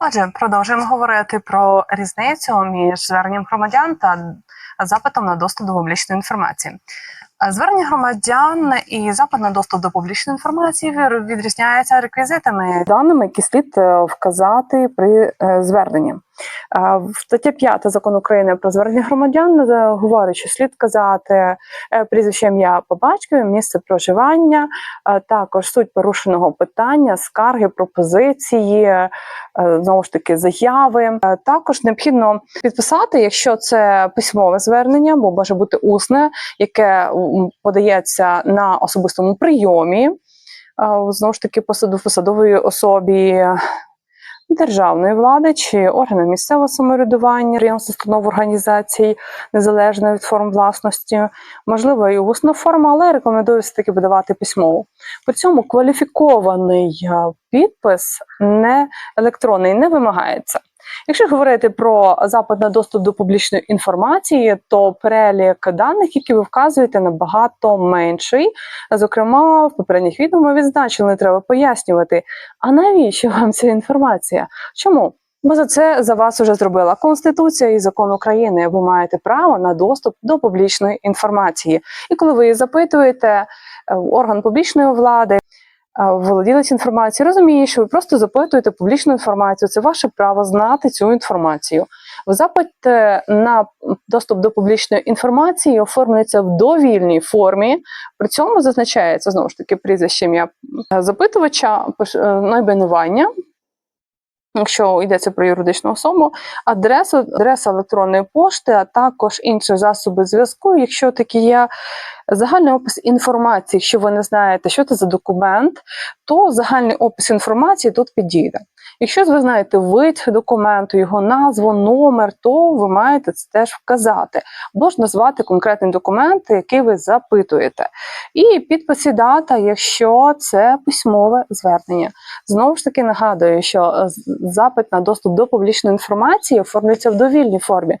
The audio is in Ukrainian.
Отже, продовжуємо говорити про різницю між зверненням громадян та запитом на доступ до публічної інформації. Е, Звернення громадян і запит на доступ до публічної інформації відрізняються реквізитами. даними, які слід е, вказати при е, зверненні. В Стаття 5 закону України про звернення громадян говорить, що слід вказати е, прізвище ім'я по батькові, місце проживання, також суть порушеного питання, скарги, пропозиції, знову ж таки, заяви. Також необхідно підписати, якщо це письмове бо може бути усне, яке подається на особистому прийомі. е, Знову ж таки, посадової особі державної влади чи органи місцевого самоврядування, підприємств, установ організацій, незалежно від форм власності, можливо, і усна форма, але рекомендую все-таки видавати письмово. При цьому кваліфікований е, підпис не електронний не вимагається. Якщо говорити про запит на доступ до публічної інформації, то перелік даних, які ви вказуєте, набагато менший. Зокрема, в попередніх відео ми відзначили, треба пояснювати, а навіщо вам ця інформація? Чому? Бо за це за вас вже зробила Конституція і закон України. Ви маєте право на доступ до публічної інформації. І коли ви її запитуєте, е, орган публічної влади, володілець інформації, розуміє, що ви просто запитуєте публічну інформацію. Це ваше право знати цю інформацію. В запит на доступ до публічної інформації оформлюється в довільній формі. При цьому зазначається знову ж таки прізвище ім'я запитувача, е, найменування. Якщо йдеться про юридичну особу, адресу, адреса електронної пошти, а також інші засоби зв'язку, якщо такі є, загальний опис інформації, якщо ви не знаєте, що це за документ, то загальний опис інформації тут підійде. Якщо ви знаєте вид документу, його назву, номер, то ви маєте це теж вказати, або ж назвати конкретний документ, який ви запитуєте. І підпис і дата, якщо це письмове звернення. Знову ж таки нагадую, що запит на доступ до публічної інформації оформлюється в довільній формі.